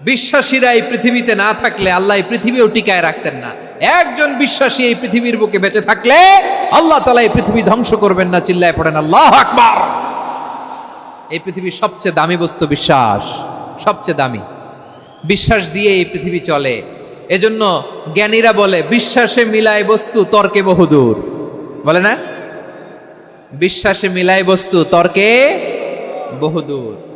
বিশ্বাসীরা এই পৃথিবীতে না থাকলে আল্লাহ এই পৃথিবীও টিকায় রাখতেন না। একজন বিশ্বাসী এই পৃথিবীর বুকে বেঁচে থাকলে আল্লাহ তালা এই পৃথিবী ধ্বংস করবেন না, চিল্লায় পড়েন, আল্লাহ আকবার! এই পৃথিবীর সবচেয়ে দামি বস্তু বিশ্বাস, সবচেয়ে দামি। বিশ্বাস দিয়ে এই পৃথিবী চলে। এজন্য জ্ঞানীরা বলে, বিশ্বাসে মিলায় বস্তু, তর্কে বহুদূর। বলে না? বিশ্বাসে মিলায় বস্তু, তর্কে বহুদূর।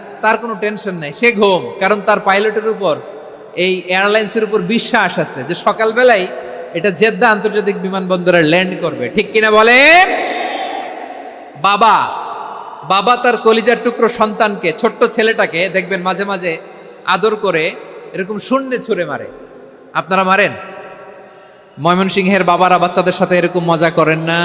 তার কোনো টেনশন নাই। সে ঘুম, কারণ তার পাইলটের উপর, এই এয়ারলাইন্সের উপর বিশ্বাস আছে যে সকালবেলায় এটা জেদ্দা আন্তর্জাতিক বিমানবন্দরে ল্যান্ড করবে। ঠিক কিনা বলেন? বাবা বাবা তার কলিজার টুকরো সন্তানকে, ছোট্ট ছেলেটাকে দেখবেন মাঝে মাঝে আদর করে এরকম শূন্যে ছুঁড়ে মারে। আপনারা মারেন? ময়মনসিংহের বাবারা বাচ্চাদের সাথে এরকম মজা করেন না?